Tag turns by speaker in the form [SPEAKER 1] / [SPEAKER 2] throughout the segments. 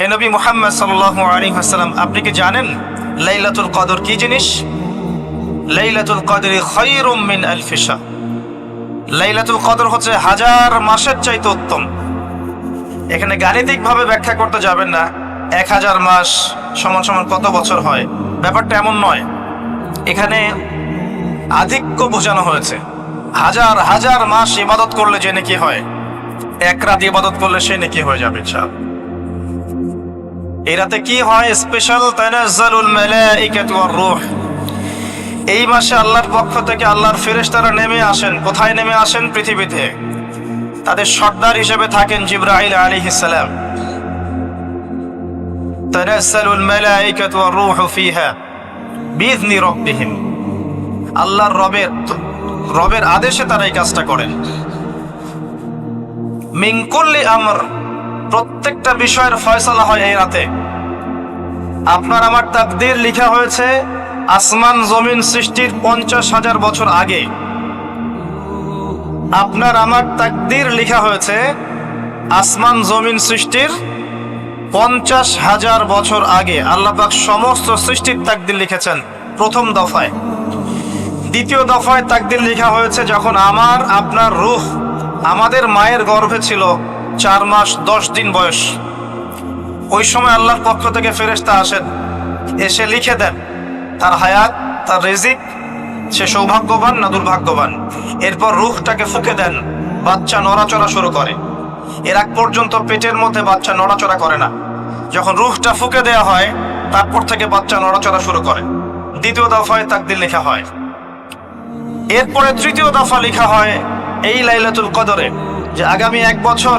[SPEAKER 1] হে নবী মুহাম্মদ সাল্লাল্লাহু আলাইহি ওয়াসাল্লাম, আপনি কি জানেন লাইলাতুল কদর কি জিনিস? লাইলাতুল কদরি মিন আলফি শাহর লাইলাতুল কদর হচ্ছে হাজার মাসের চাইতে উত্তম। এখানে গাণিতিকভাবে ব্যাখ্যা করতে যাবেন না, এক হাজার মাস সমান সমান কত বছর হয়? ব্যাপারটা এমন নয়। এখানে আধিক্য বোঝানো হয়েছে। হাজার হাজার মাস ইবাদত করলে যে নাকি হয়। এক রাত ইবাদত করলে সে নাকি হয়ে যাবে, ইনশাআল্লাহ। এই রাতে কি হয় স্পেশাল তানাজ্জালুল মালাইকাতু ওয়ার রূহ? এই মাসে আল্লাহর পক্ষ থেকে আল্লাহর ফেরেশতারা নেমে আসেন। কোথায় নেমে আসেন? পৃথিবীতে। তাদের সর্দার হিসেবে থাকেন জিব্রাইল আলাইহিস সালাম। তানাজ্জালুল মালাইকাতু ওয়ার রূহ ফিহা বিইذনি রাব্বিহিম। আল্লাহর রবের রবের আদেশে তারা এই কাজটা করেন। মিনকুল্লি আমর প্রত্যেকটা বিষয়ের ফয়সালা হয় এই রাতে। আপনার আমার তাকদির লিখা হয়েছে, আসমান জমিন সৃষ্টির পঞ্চাশ হাজার বছর আগে। আপনার আমার তাকদির লিখা হয়েছে, আসমান জমিন সৃষ্টির পঞ্চাশ হাজার বছর আগে। আল্লাপাক সমস্ত সৃষ্টির তাকদির লিখেছেন প্রথম দফায়। দ্বিতীয় দফায় তাকদির লিখা হয়েছে যখন আমার, আপনার রূহ আমাদের মায়ের গর্ভে ছিল। চার মাস, দশ দিন বয়স। ওই সময় আল্লাহর পক্ষ থেকে ফেরেশতা আসেন এসে লিখে দেন, তার হায়াত, তার রেজিক, সে সৌভাগ্যবান না দুর্ভাগ্যবান? এরপর রুখটাকে ফুকে দেন, বাচ্চা নড়াচড়া শুরু করে। এর আগ পর্যন্ত পেটের মধ্যে বাচ্চা নড়াচড়া করে না। যখন রুখটা ফুকে দেওয়া হয়, তারপর থেকে বাচ্চা নড়াচড়া শুরু করে। দ্বিতীয় দফায় তাকদির লেখা হয়। এরপরে তৃতীয় দফা লেখা হয়, এই লাইলাতুল কদরে, যে আগামী এক বছর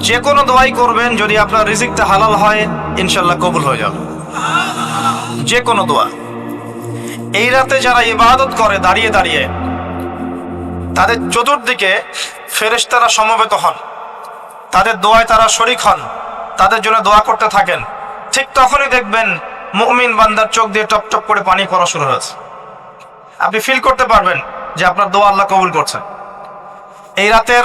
[SPEAKER 1] যে কোনো দোয়াই করবেন, যদি আপনার রিজিকটা হালাল হয়, ইনশাল্লাহ কবুল হয়ে যাবে। যে কোনো দোয়া। এই রাতে যারা ইবাদত করে, দাঁড়িয়ে দাঁড়িয়ে, তাদের চতুর্দিকে ফেরেশতারা সমবেত হন। তাদের দোয়ায় তারা শরিক হন। তাদের জন্য দোয়া করতে থাকেন। ঠিক তখনই দেখবেন মুমিন বান্দার চোখ দিয়ে টপ টপ করে পানি পড়া শুরু হয়েছে। আপনি ফিল করতে পারবেন যে আপনার দোয়া আল্লাহ কবুল করছেন এই রাতের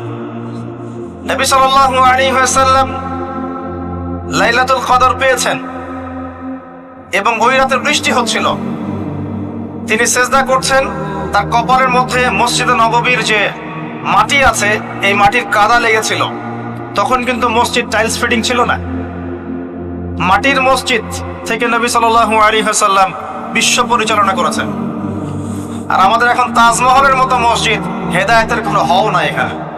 [SPEAKER 1] নবী সাল্লাল্লাহু আলাইহি ওয়াসাল্লাম লাইলাতুল কদর পেয়েছেন এবং ওই রাতে বৃষ্টি হচ্ছিল। তিনি সেজদা করছেন, তার কপালের মধ্যে মসজিদে নববীর যে মাটি আছে, এই মাটির কাদা লেগেছিল। তখন কিন্তু মসজিদ টাইলস ফিটিং ছিল না। মাটির মসজিদ থেকে নবী সাল্লাল্লাহু আলাইহি ওয়াসাল্লাম বিশ্ব পরিচালনা করেছেন। আর আমাদের এখন তাজমহলের মতো মসজিদ, হেদায়েতের কোনো হও না এখানে।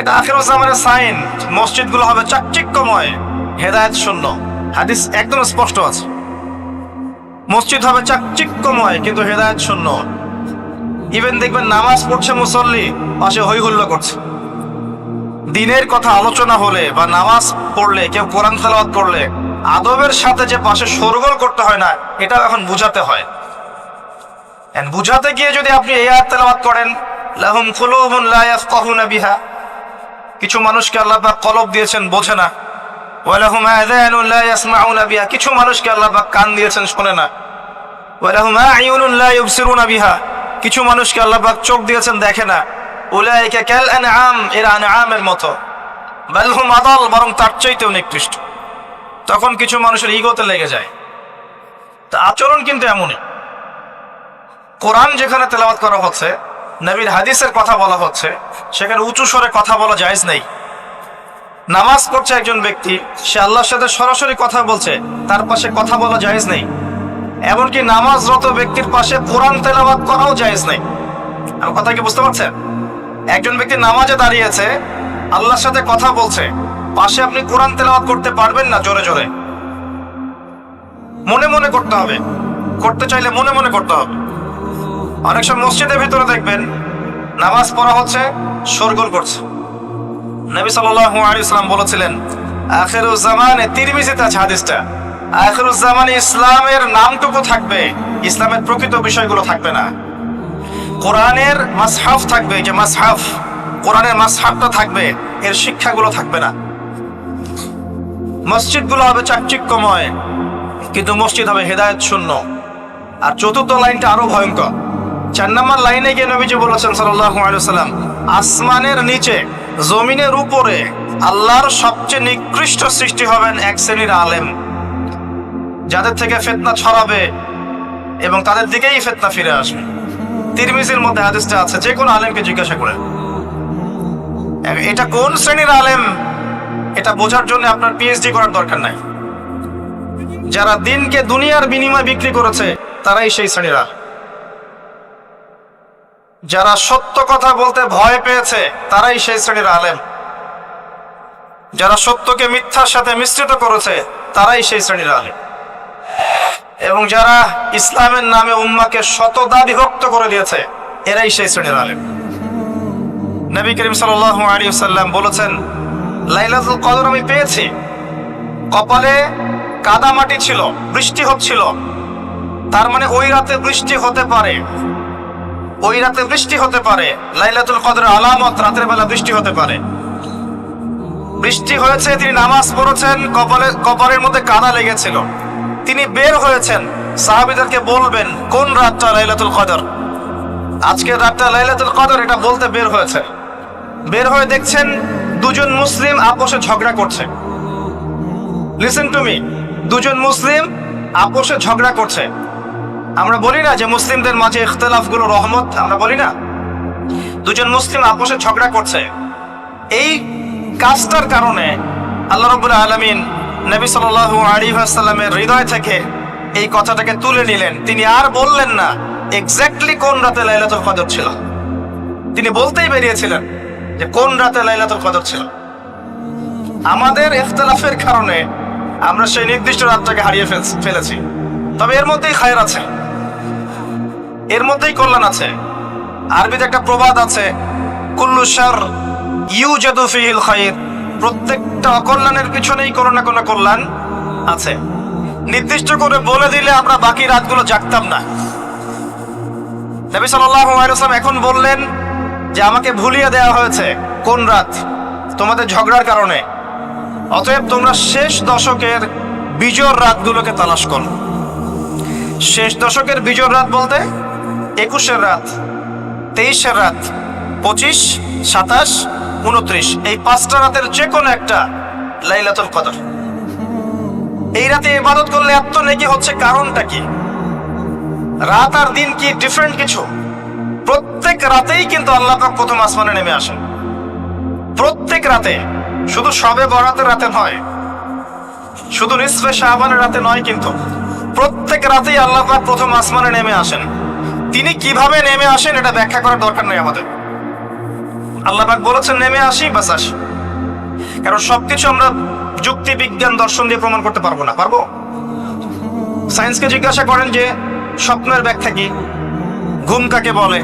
[SPEAKER 1] এটা আখির জামানের সাইন। মসজিদগুলো হবে চাকচিক্যময়। হেদায়েত শূন্য। হাদিস একদম স্পষ্ট আছে। মসজিদ হবে চাকচিক্যময়, কিন্তু হেদায়েত শূন্য। ইভেন দেখবেন নামাজ পড়ছে মুসল্লি, পাশে হই হুল্লো করছে। দিনের কথা আলোচনা হলে বা নামাজ পড়লে, কেউ কোরআন তেলাওয়াত করলে, আদবের সাথে যে পাশে সরগোল করতে হয় না এটা এখন বুঝাতে হয়। বুঝাতে গিয়ে যদি আপনি এই আয়াত তেলাওয়াত করেন, লাহুম কুলুবুন লা ইয়াফকাহুনা বিহা। কিছু মানুষকে আল্লাহ কলব দিয়েছেন, বোঝে না। কিছু মানুষকে আল্লাহ কান দিয়েছেন, শোনে না। কিছু মানুষকে আল্লাহ চোখ দিয়েছেন, দেখে না। মতো। আদাল, বরং তার নিকৃষ্ট। তখন কিছু মানুষের ইগোতে লেগে যায়। তা আচরণ কিন্তু এমনই। কোরআন যেখানে তেলাওয়াত করা হচ্ছে নবীর হাদিসের কথা বলা হচ্ছে। সেখানে উঁচু স্বরে কথা বলা জায়েজ নেই। নামাজ পড়ছে একজন ব্যক্তি, সে আল্লাহর সাথে সরাসরি কথা বলছে, তার পাশে কথা বলা জায়েজ নেই। এমনকি নামাজরত ব্যক্তির পাশে কোরআন তেলাওয়াত করাও জায়েজ নেই। আমার কথা কি বুঝতে পারছেন? একজন ব্যক্তি নামাজে দাঁড়িয়েছে, আল্লাহর সাথে কথা বলছে, পাশে আপনি কোরআন তেলাওয়াত করতে পারবেন না জোরে জোরে। মনে মনে করতে হবে। করতে চাইলে মনে মনে করতে হবে। অনেক সময় মসজিদের ভিতরে দেখবেন, নামাজ পড়া হচ্ছে, শোরগোল করছে। নবী সাল্লাল্লাহু আলাইহি সাল্লাম বলেছিলেন, আখিরুজ জামানে তিরমিজিতে আছে হাদিসটা। আখিরুজ জামানে ইসলামের নামটুকু থাকবে, ইসলামের প্রকৃত বিষয়গুলো থাকবে না। কোরআনের মাসহাফ থাকবে যে মাসহাফ, কোরআনের মাসহাফটা থাকবে, এর শিক্ষাগুলো থাকবে না। মসজিদগুলো হবে চাকচিক্যময়, কিন্তু মসজিদ হবে হেদায়েত শূন্য। আর চতুর্থ লাইনটা আরও ভয়ঙ্কর। চার নম্বর লাইনে গিয়ে নবীজি বলেছেন সাল্লাম আসমানের নিচে, জমিনের উপরে আল্লাহর সবচেয়ে নিকৃষ্ট সৃষ্টি হবেন এক শ্রেণির আলেম। যাদের থেকে ফেতনা ছড়াবে এবং তাদের দিকেই ফেতনা ফিরে আসবে। তিরমিজির মধ্যে হাদিসটা আছে, যে কোনো আলেমকে জিজ্ঞাসা করে। এটা কোন শ্রেণির আলেম? এটা বোঝার জন্য আপনার পিএইচডি করার দরকার নাই। যারা দিনকে দুনিয়ার বিনিময় বিক্রি করেছে, তারাই সেই শ্রেণীরা যারা সত্য কথা বলতে ভয় পেয়েছে, তারাই সেই শ্রেণির আলেম। যারা সত্যকে মিথ্যার সাথে মিশ্রিত করেছে, তারাই সেই শ্রেণির আলেম। এবং যারা ইসলামের নামে উম্মাকে শতদা বিভক্ত করে দিয়েছে, এরাই সেই শ্রেণির আলেম। নবী করিম সাল্লাল্লাহু আলাইহি সাল্লাম বলেছেন, লাইলাতুল কদর আমি পেয়েছি। কপালে কাদা মাটি ছিল, বৃষ্টি হচ্ছিল। তার মানে ওই রাতে বৃষ্টি হতে পারে। ওই রাতে বৃষ্টি হতে পারে। লাইলাতুল কদরের আলামত রাতের বেলা বৃষ্টি হতে পারে। বৃষ্টি হয়েছে, তিনি নামাজ পড়েছেন, কপালে কপালের মধ্যে কাদা লেগেছিল। তিনি বের হয়েছেন। সাহাবিদেরকে বলবেন, কোন রাতটা লাইলাতুল কদর? আজকের রাতটা লাইলাতুল কদর, এটা বলতে বের হয়েছে। বের হয়ে দেখছেন, দুজন মুসলিম আপোষে ঝগড়া করছে। লিসেন টু মি দুজন মুসলিম আপোষে ঝগড়া করছে। আমরা বলি না যে মুসলিমদের মাঝে ইখতলাফগুলো রহমত, আমরা বলি না। দুজন মুসলিম আপোষে ঝগড়া করছে। এই কাজটার কারণে আল্লাহ রবুল আলমিন নবী সাল্লাল্লাহু আলাইহি ওয়াসাল্লামের হৃদয় থেকে এই কথাটাকে তুলে নিলেন। তিনি আর বললেন না এক্স্যাক্টলি কোন রাতে লাইলাতুল কদর ছিল। তিনি বলতেই বেরিয়েছিলেন যে কোন রাতে লাইলাতুল কদর ছিল। আমাদের ইখতলাফের কারণে আমরা সেই নির্দিষ্ট রাতটাকে হারিয়ে ফেলেছি। তবে এর মধ্যেই খায়ের আছে। এর মধ্যেই কল্যাণ আছে। আরবিতে একটা প্রবাদ আছে, কুল্লু শার ইউ জাদু ফিহিল খায়ের। প্রত্যেকটা অকল্যাণের পিছনেই কোনো না কোনো কল্যাণ আছে। নির্দিষ্ট করে বলে দিলে আমরা বাকি রাতগুলো জাগতাম না। নবী ওয়াসাল্লাম এখন বললেন যে, আমাকে ভুলিয়ে দেওয়া হয়েছে কোন রাত? তোমাদের ঝগড়ার কারণে। অতএব তোমরা শেষ দশকের বিজোর রাতগুলোকে তালাশ করো। শেষ দশকের বিজোর রাত বলতে একুশের রাত তেইশের রাত, পঁচিশ, সাতাশ, উনত্রিশ। এই পাঁচটা রাতের যে কোনো একটা লাইলাতুল কদর। এই রাতে ইবাদত করলে এত নেকি হচ্ছে কারণটা কি? রাত আর দিন কি ডিফারেন্ট কিছু? প্রত্যেক রাতেই কিন্তু আল্লাহ পাক প্রথম আসমানে নেমে আসেন। প্রত্যেক রাতে, শুধু সবে বরাতের রাতে নয়, শুধু নিসফে শাহবানের রাতে নয় কিন্তু প্রত্যেক রাতেই আল্লাহ পাক প্রথম আসমানে নেমে আসেন। তিনি কীভাবে নেমে আসেন এটা ব্যাখ্যা করার দরকার নেই আমাদের। আল্লাহ পাক বলেছেন, নেমে আসি, বাস আসি। কারণ সবকিছু আমরা যুক্তি, বিজ্ঞান, দর্শন দিয়ে প্রমাণ করতে পারব না, পারব? সায়েন্সকে জিজ্ঞাসা করেন যে, স্বপ্নের ব্যাখ্যা কি? ঘুম কাকে বলে?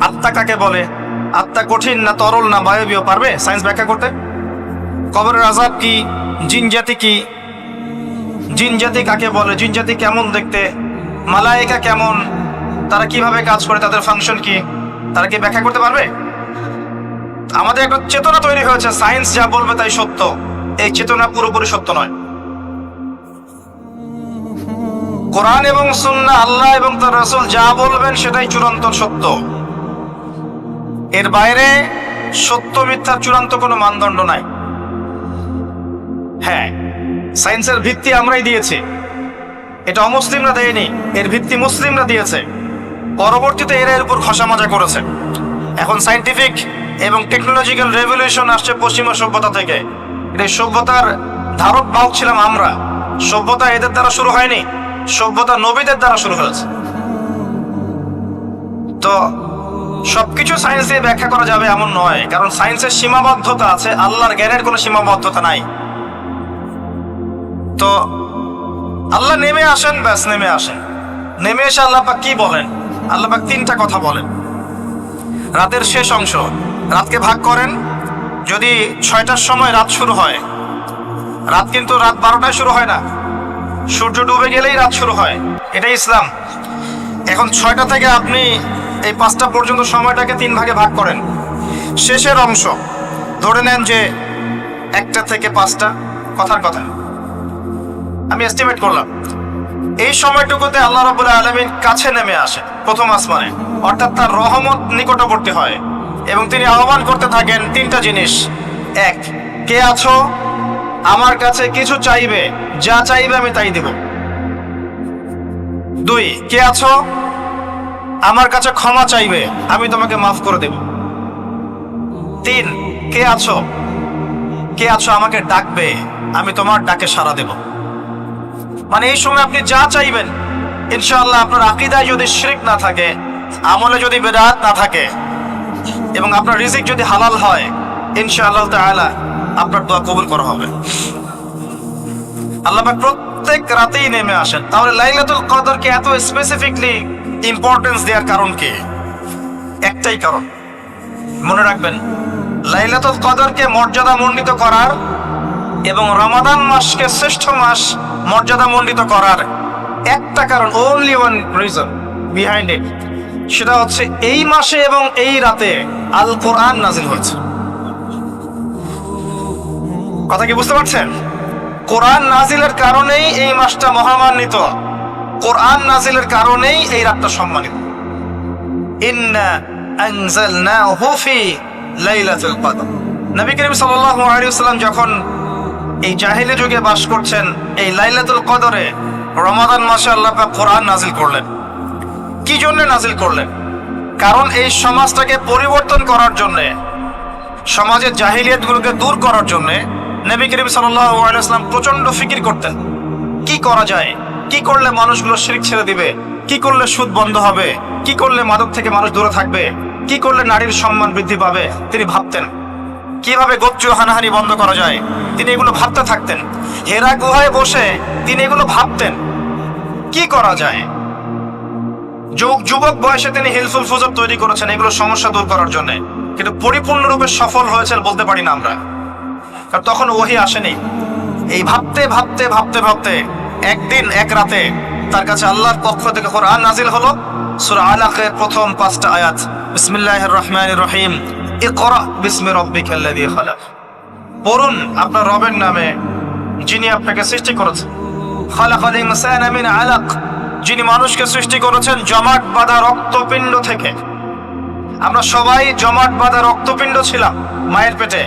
[SPEAKER 1] আত্মা কাকে বলে? আত্মা কঠিন না তরল না বায়বীয়, পারবে সায়েন্স ব্যাখ্যা করতে? কবরের আজাব কি? জিন জাতি কি? জিন জাতি কাকে বলে? জিন জাতি কেমন দেখতে? মালায়েকা কেমন? তারা কীভাবে কাজ করে, তাদের ফাংশন কি? তারা কি ব্যাখ্যা করতে পারবে? আমাদের একটা চেতনা তৈরি হয়েছে সায়েন্স যা বলবে তাই সত্য। এই চেতনা পুরোপুরি সত্য নয়। কোরআন এবং সুন্না আল্লাহ এবং তার রসুল যা বলবেন সেটাই চূড়ান্ত সত্য। এর বাইরে সত্য মিথ্যার চূড়ান্ত কোনো মানদণ্ড নাই। হ্যাঁ সায়েন্সের ভিত্তি আমরাই দিয়েছি। এটা অমুসলিমরা দেয়নি, এর ভিত্তি মুসলিমরা দিয়েছে। পরবর্তীতে এরা এর উপর খসা মাজা করেছে। এখন সাইন্টিফিক এবং টেকনোলজিক্যাল রেভলিউশন আসছে পশ্চিমা সভ্যতা থেকে। এই সভ্যতার ধারক বাহক ছিলাম আমরা। সভ্যতা এদের দ্বারা শুরু হয়নি। সভ্যতা নবীদের দ্বারা শুরু হয়েছে। তো সবকিছু সায়েন্স দিয়ে ব্যাখ্যা করা যাবে এমন নয়। কারণ সায়েন্সের সীমাবদ্ধতা আছে, আল্লাহর জ্ঞানের কোনো সীমাবদ্ধতা নাই। তো আল্লাহ নেমে আসেন, ব্যাস নেমে আসেন। নেমে এসে আল্লাহ পাক কি বলেন? আল্লাহ পাক তিনটা কথা বলেন। রাতের শেষ অংশ, রাতকে ভাগ করেন। যদি ছয়টার সময় রাত শুরু হয়, রাত কিন্তু রাত বারোটায় শুরু হয় না। সূর্য ডুবে গেলেই রাত শুরু হয়। এটাই ইসলাম। এখন ছয়টা থেকে আপনি এই পাঁচটা পর্যন্ত সময়টাকে তিন ভাগে ভাগ করেন। শেষের অংশ, ধরে নেন যে একটা থেকে পাঁচটা, কথার কথা। আমি এস্টিমেট করলাম। এই সময়টুকুতে আল্লাহ রাবুল আলমিন কাছে নেমে আসে প্রথম আসমানে। অর্থাৎ তার রহমত নিকটবর্তী হয়। এবং তিনি আহ্বান করতে থাকেন তিনটা জিনিস। এক, কে আছো? আমার কাছে কিছু চাইবে, যা চাইবে আমি তাই দেব। দুই, কে আছো? আমার কাছে ক্ষমা চাইবে, আমি তোমাকে মাফ করে দেব। তিন, কে আছো? কে আছো আমাকে ডাকবে, আমি তোমার ডাকে সাড়া দেব। মানে এই সময় আপনি যা চাইবেন, ইনশাআল্লাহ আপনার আকিদায় যদি শিরিক না থাকে, আমলে যদি বেদাত না থাকে, এবং আপনার রিজিক যদি হালাল হয়, ইনশাআল্লাহ তাআলা আপনার দোয়া কবুল করা হবে। আল্লাহ প্রত্যেক রাতেই নেমে আসেন। তাহলে লাইলাতুল কদরকে এত স্পেসিফিকলি ইম্পর্টেন্স দেওয়ার কারণ কি? একটাই কারণ। মনে রাখবেন, লাইলাতুল কদরকে মর্যাদা মণ্ডিত করার এবং রমাদান মাসকে শ্রেষ্ঠ মাস মর্যাদা মণ্ডিত করার একটা কারণ only one reason behind it সেটা হচ্ছে এই মাসে এবং এই রাতে আল কোরআন নাজিল হয়েছে। কথা কি বুঝতে পারছেন? কোরআন নাজিলের কারণেই এই মাসটা মহামান্বিত। কোরআন নাজিলের কারণেই এই রাতটা সম্মানিত। ইন্না ফি লাইলাতুল কদর। নবী করিম সাল্লাল্লাহু আলাইহি ওয়াসাল্লাম যখন এই জাহিলি যুগে বাস করছেন এই লাইলাতুল কদরে। রমাদান মাসে আল্লাহ কোরআন নাজিল করলেন। কি জন্য নাজিল করলেন? কারণ এই সমাজটাকে পরিবর্তন করার জন্যে, সমাজের জাহিলিয়াতগুলোকে দূর করার জন্যে নবী করিম ওয়াসাল্লাম প্রচণ্ড ফিকির করতেন। কি করা যায়? কি করলে মানুষগুলো শিরিক ছেড়ে দিবে? কি করলে সুদ বন্ধ হবে? কি করলে মাদক থেকে মানুষ দূরে থাকবে? কি করলে নারীর সম্মান বৃদ্ধি পাবে? তিনি ভাবতেন। কীভাবে গোত্র হানাহানি বন্ধ করা যায়? তিনি এগুলো ভাবতে থাকতেন। হেরা গুহায় বসে তিনি এগুলো ভাবতেন। কি করা যায়? যুবক বয়সে তিনি হিলফুল ফুজর তৈরি করেছেন এগুলো সমস্যা দূর করার জন্য। কিন্তু পরিপূর্ণরূপে সফল হয়েছেন বলতে পারি না আমরা। কারণ তখন ওহি আসেনি। এই ভাবতে ভাবতে ভাবতে ভাবতে একদিন, এক রাতে তার কাছে আল্লাহর পক্ষ থেকে কোরআন নাজিল হলো। সূরা আলাকের প্রথম পাঁচটা আয়াত। বিসমিল্লাহির রহমানির রহিম। ইকরা বিসমি রাব্বিকাল্লাযী খালাক। পড়ুন, আপনার রবের নামে, যিনি আপনাকে সৃষ্টি করেছেন। খালাকাল ইনসানা মিন আলাক। যিনি মানুষকে সৃষ্টি করেছেন জমাট বাঁধা রক্তপিণ্ড থেকে। আমরা সবাই জমাট বাঁধা রক্তপিণ্ড ছিলাম মায়ের পেটে।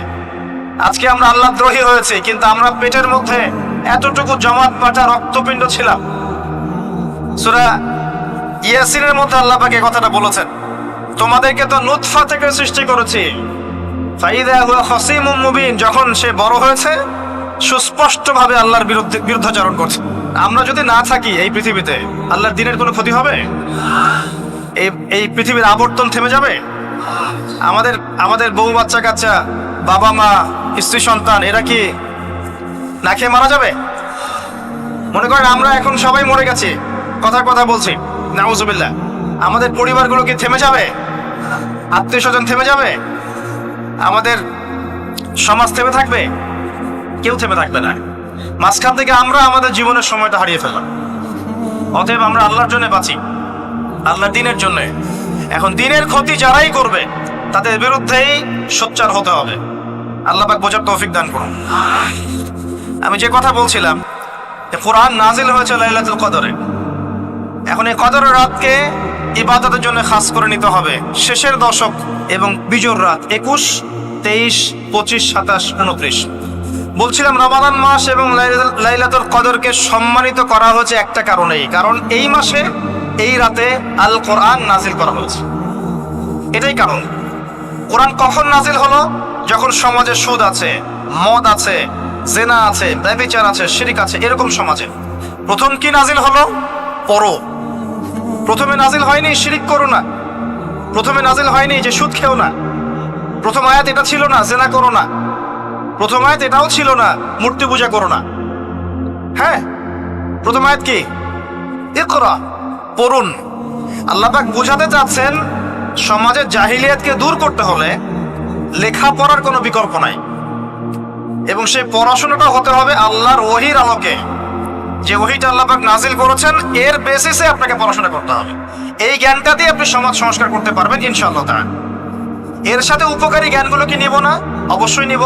[SPEAKER 1] আজকে আমরা আল্লাহ দ্রোহী হয়েছি, কিন্তু আমরা পেটের মধ্যে এতটুকু জমাট বাঁধা রক্তপিণ্ড ছিলাম। সুরা ইয়াসিনের মধ্যে আল্লাহ পাকে কথাটা বলেছেন। তোমাদেরকে তো নুৎফা থেকে সৃষ্টি করেছি। খসিমুম মুবিন, যখন সে বড় হয়েছে, সুস্পষ্টভাবে আল্লাহর বিরুদ্ধে বিরুদ্ধাচরণ করছে। আমরা যদি না থাকি এই পৃথিবীতে, আল্লাহর দিনের কোনো ক্ষতি হবে? এই এই পৃথিবীর আবর্তন থেমে যাবে? আমাদের আমাদের বউ বাচ্চা কাচ্চা, বাবা মা, স্ত্রী সন্তান, এরা কি না খেয়ে মারা যাবে? মনে করেন আমরা এখন সবাই মরে গেছি। কথার কথা বলছি। নাউজুবিল্লাহ। আমাদের পরিবারগুলো কি থেমে যাবে? আত্মীয় স্বজন থেমে যাবে? আমাদের সমাজ থেমে থাকবে? কেউ থেমে থাকবে না। মাঝখান থেকে আমরা আমাদের জীবনের সময়টা হারিয়ে ফেললাম। অতএব আমরা আল্লাহর জন্য বাঁচি। আল্লাহর দিনের জন্য। এখন দিনের ক্ষতি যারাই করবে, তাদের বিরুদ্ধেই সোচ্চার হতে হবে। আল্লাহ পাক বোঝার তৌফিক দান করুন। আমি যে কথা বলছিলাম কোরআন নাজিল হয়েছে লাইলাতুল কদরে। এখন এই কদরের রাতকে ইবাদতের জন্য খাস করে নিতে হবে। শেষের দশক এবং বিজোর রাত একুশ, তেইশ, পঁচিশ, সাতাশ, উনত্রিশ। বলছিলাম, রমাদান মাস এবং লাইলাতুল- কদরকে সম্মানিত করা হয়েছে একটা কারণেই। কারণ এই মাসে, এই রাতে আল কোরআন নাজিল করা হয়েছে। এটাই কারণ। কোরআন কখন নাজিল হলো? যখন সমাজে সুদ আছে, মদ আছে, জেনা আছে, ব্যবিচার আছে, শিরিক আছে, এরকম সমাজে। প্রথম কি নাজিল হলো? পড়ো প্রথমে নাজিল হয়নি শিরিক করো না। প্রথমে নাজিল হয়নি যে সুদ খেও না। প্রথম আয়াত এটা ছিল না, জেনা করো না। প্রথম আয়াত এটাও ছিল না, মূর্তি পূজা করো না। হ্যাঁ? প্রথম আয়াত কি? এ করা পড়ুন। আল্লাহ পাক বুঝাতে চাচ্ছেন, সমাজের জাহিলিয়াতকে দূর করতে হলে লেখাপড়ার কোনো বিকল্প নাই। এবং সেই পড়াশোনাটা হতে হবে আল্লাহর ওহির আলোকে। যে ওহিটা আল্লাহ পাক নাজিল করেছেন, এর বেসিসে আপনাকে পড়াশোনা করতে হবে। এই জ্ঞানটা দিয়ে আপনি সমাজ সংস্কার করতে পারবেন, ইনশাআল্লাহ তাআলা। এর সাথে উপকারী জ্ঞানগুলো কি নিব না? অবশ্যই নিব।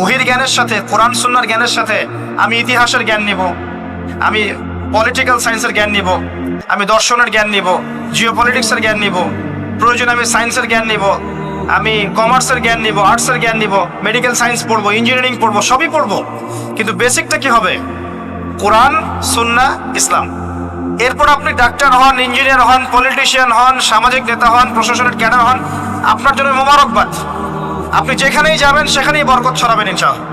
[SPEAKER 1] ওহির জ্ঞানের সাথে, কোরআন, সুন্নার জ্ঞানের সাথে আমি ইতিহাসের জ্ঞান নিব, আমি পলিটিক্যাল সায়েন্সের জ্ঞান নিব, আমি দর্শনের জ্ঞান নিব জিও পলিটিক্সের জ্ঞান নিব, প্রয়োজনে আমি সায়েন্সের জ্ঞান নিব, আমি কমার্সের জ্ঞান নিব আর্টসের জ্ঞান নিব মেডিকেল সায়েন্স পড়ব ইঞ্জিনিয়ারিং পড়ব, সবই পড়ব। কিন্তু বেসিকটা কি হবে? কোরআন, সুন্না, ইসলাম। এরপর আপনি ডাক্তার হন, ইঞ্জিনিয়ার হন, পলিটিশিয়ান হন, সামাজিক নেতা হন, প্রশাসনের ক্যাডার হন, আপনার জন্য মোবারকবাদ। আপনি যেখানেই যাবেন, সেখানেই বরকত ছড়াবেন, ইনশাআল্লাহ।